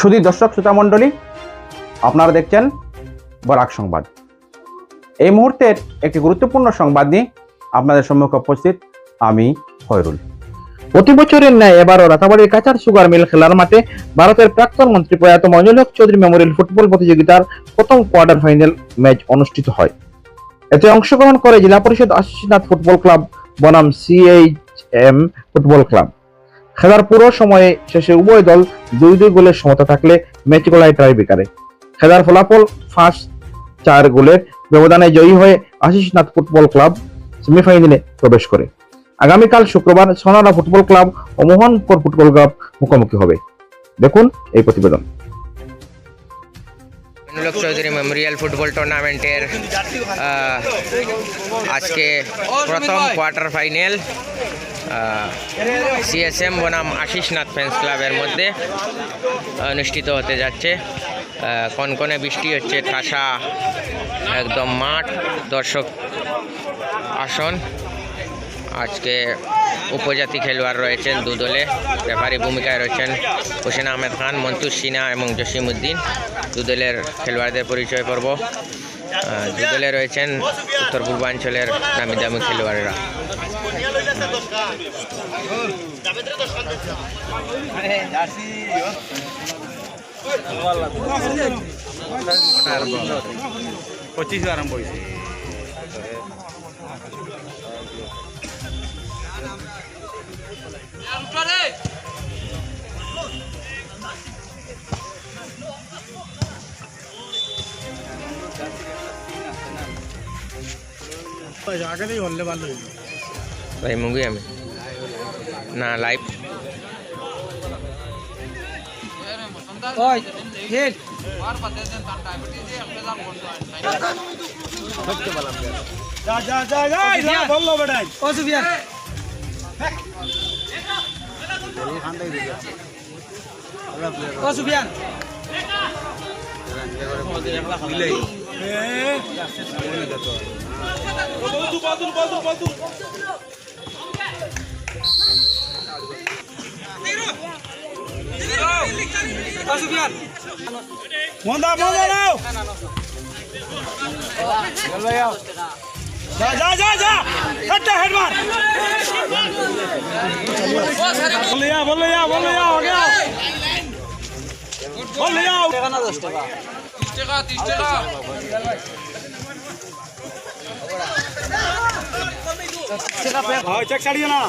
শুধু দর্শক, শ্রোতা মণ্ডলী, আপনারা দেখছেন বরাক সংবাদ। এই মুহূর্তের একটি গুরুত্বপূর্ণ সংবাদ নিয়ে আপনাদের সম্মুখে উপস্থিত আমি ফয়রুল প্রতি বছরের ন্যায় এবারও রাতাবাড়ির কাছার সুগার মিল খেলার মাঠে ভারতের প্রাক্তন মন্ত্রী প্রয়াত মঞ্জুল চৌধুরী মেমোরিয়াল ফুটবল প্রতিযোগিতার প্রথম কোয়ার্টার ফাইনাল ম্যাচ অনুষ্ঠিত হয়। এতে অংশগ্রহণ করে জেলা পরিষদ আশিসনাথ ফুটবল ক্লাব, বনাম সিএইচএম ফুটবল ক্লাব। খেলার পুরো সময়ে শেষে উভয় দল দুই দুই গোলের সমতা থাকলে ম্যাচ গোলায় ট্রাই বেকারে। খেলার ফলাফল ফার্স্ট চার গোলের ব্যবধানে জয়ী হয়ে আশিসনাথ ফুটবল ক্লাব সেমিফাইনালে প্রবেশ করে। আগামীকাল শুক্রবার সোনারা ফুটবল ক্লাব ও মোহনপুর ফুটবল ক্লাব মুখোমুখি হবে। দেখুন এই প্রতিবেদন। মনুলক চৌধুরী মেমোরিয়াল ফুটবল টুর্নামেন্টের আজকে প্রথম কোয়ার্টার ফাইনাল সিএসএম বনাম আশিসনাথ ফ্যান্স ক্লাবের মধ্যে অনুষ্ঠিত হতে যাচ্ছে। কনকনে বৃষ্টি হচ্ছে, ঠাসা, একদম মাঠ, দর্শক আসন। আজকে উপজাতি খেলোয়াড় রয়েছেন দু দলে। রেফারি ভূমিকায় রয়েছেন হোসেন আহমেদ খান মন্তুর সিনহা এবং জসিম উদ্দিন দু দলের খেলোয়াড়দের পরিচয় পর্ব। দু দলে রয়েছেন উত্তর পূর্বাঞ্চলের নামি দামি খেলোয়াড়েরা। পঁচিশ আরম্ভ হয়েছে। ভাই মুগি আমি। না লাইভ ও সুফিয়ান মন্দা মন্দা নাও যা বলে যা আগে আও বলে যাও হ্যাঁ চেক ছাড়িয়ে না।